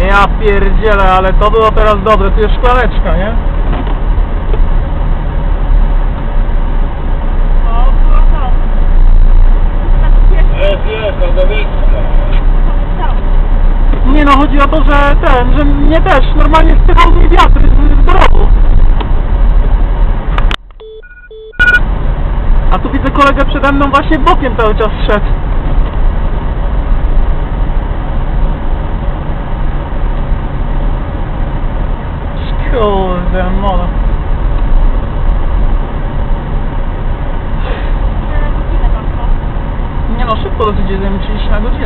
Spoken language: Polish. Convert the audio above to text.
Ja pierdzielę, ale to było teraz dobre, tu jest szklaneczka, nie? Jest, jest, cały. Nie no, chodzi o to, że ten, że mnie też normalnie spychał mi wiatr z, z rowu. A tu widzę kolegę przede mną właśnie bokiem cały czas szedł. Kurde, mola. Nie no, szybko dosyć jedziemy 30 na godzinę.